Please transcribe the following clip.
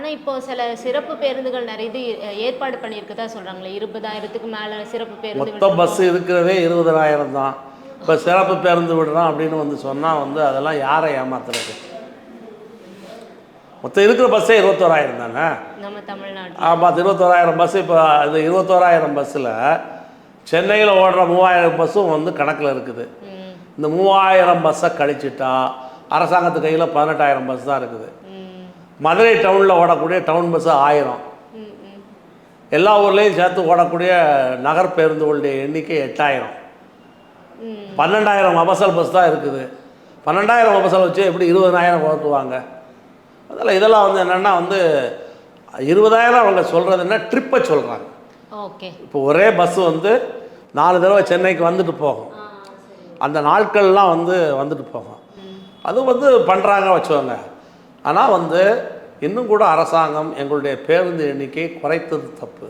ஆனா இப்போ சில சிறப்பு பேருந்துகள் நிறைய இது ஏற்பாடு பண்ணியிருக்கதா சொல்றாங்களே. இருபதாயிரத்துக்கு மேல சிறப்பு பேருந்துகள் மொத்த பஸ் இருக்கிறதே இருபதனாயிரம் தான். இப்போ சிறப்பு பேருந்து விடுறோம் அப்படின்னு வந்து சொன்னால் வந்து அதெல்லாம் யாரை ஏமாத்துறது? மொத்தம் இருக்கிற பஸ்ஸே இருபத்தோராயிரம் தானே? நம்ம தமிழ்நாடு ஆமாம் இருபத்தோராயிரம் பஸ் இப்போ இந்த இருபத்தோராயிரம் பஸ்ஸில் சென்னையில் ஓடுற மூவாயிரம் பஸ்ஸும் வந்து கணக்கில் இருக்குது. இந்த மூவாயிரம் பஸ்ஸை கழிச்சிட்டா அரசாங்கத்து கையில் பதினெட்டாயிரம் பஸ் தான் இருக்குது. மதுரை டவுனில் ஓடக்கூடிய டவுன் பஸ்ஸு ஆயிரம். எல்லா ஊர்லேயும் சேர்த்து ஓடக்கூடிய நகர் பேருந்துகளுடைய எண்ணிக்கை எட்டாயிரம். பன்னெண்டாயிரம் அபசல் பஸ் தான் இருக்குது. பன்னெண்டாயிரம் அபசல் வச்சு எப்படி இருபதாயிரம் ஓட்டுவாங்க? அதில் இதெல்லாம் வந்து என்னென்னா வந்து இருபதாயிரம் அவங்க சொல்கிறது என்ன? ட்ரிப்பை சொல்கிறாங்க ஓகே. இப்போ ஒரே பஸ் வந்து நாலு தடவை சென்னைக்கு வந்துட்டு போகும். அந்த நாட்கள்லாம் வந்து வந்துட்டு போகும். அது வந்து பண்ணுறாங்க வச்சுக்கோங்க. ஆனால் வந்து இன்னும் கூட அரசாங்கம் எங்களுடைய பேருந்து எண்ணிக்கையை குறைத்தது தப்பு.